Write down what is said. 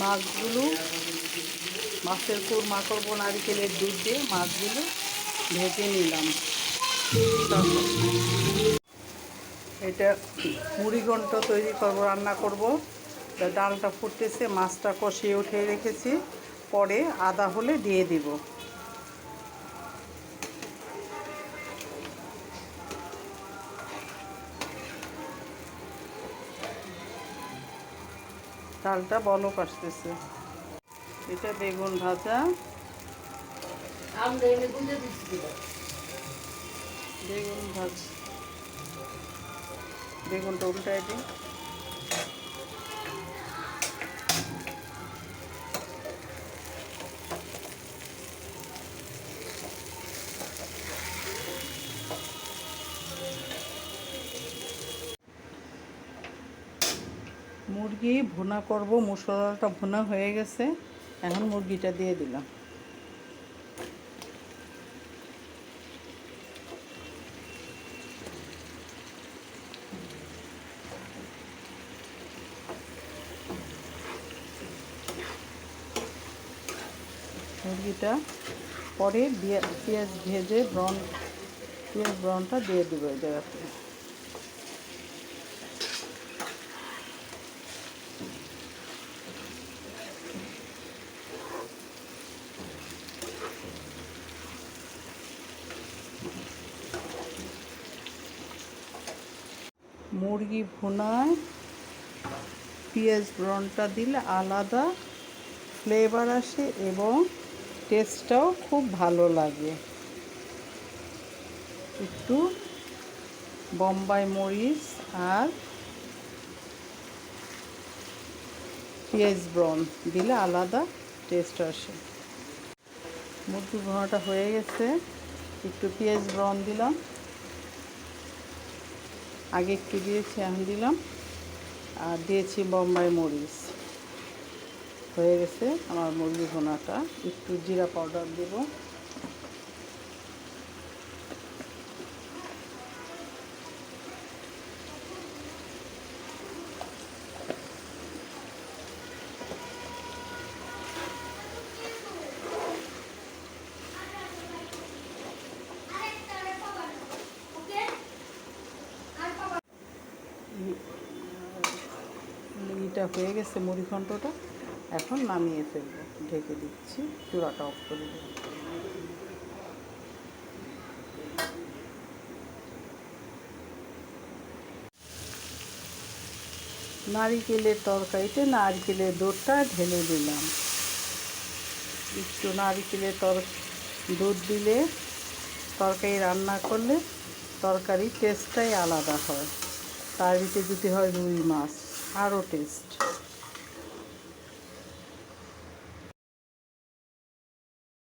মাছগুলো, মাছের কোরমা করব, নারিকেলের দুধ দিয়ে মাছগুলো ভেজে নিলাম। এটা মুড়ি ঘন্ট তৈরি করব, রান্না করব। ডালটা ফুটতেছে, মাছটা কষিয়ে উঠে রেখেছি। পরে আদা হলে দিয়ে দিব। ডালটা বলক আসতেছে। এটা বেগুন ভাজা। বেগুন ভাজ। বেগুনটা উল্টাই দিই। মুরগি ভুনা করব মশলাটা ভুনা হয়ে গেছে। এখন মুরগিটা দিয়ে দিলাম। মুরগিটা পরে পেঁয়াজ ভেজে ব্রাউন, পেঁয়াজ ব্রাউনটা দিয়ে দেবো এই জায়গাতে। মুরগি ভুনায়, পেঁয়াজ ব্রাউনটা দিলে আলাদা ফ্লেভার আসে এবং টেস্টটাও খুব ভালো লাগে। একটু বোম্বাই মরিচ আর পেঁয়াজ ব্রাউন দিলে আলাদা টেস্ট আসে। মুরগি ভুনাটা হয়ে গেছে, একটু পেঁয়াজ ব্রাউন দিলাম। আগে একটু দিয়েছি, আমি দিলাম। আর দিয়েছি বম্বাই মরিচ। হয়ে গেছে আমার মুরগি ভোনাটা। একটু জিরা পাউডার দেব। মুরগিটা হয়ে গেছে মুড়ি ঘন্টটা এখন নামিয়ে ফেলব, ঢেকে দিচ্ছি, চূড়াটা অফ করে দেবো নারিকেলের তরকারিতে নারকেলের দুধটা ঢেলে দিলাম। একটু নারিকেলের তর, দুধ দিলে তরকারি রান্না করলে তরকারির টেস্টটাই আলাদা হয়। তার ভিতরে যদি হয় রুই মাছ। আরও টেস্ট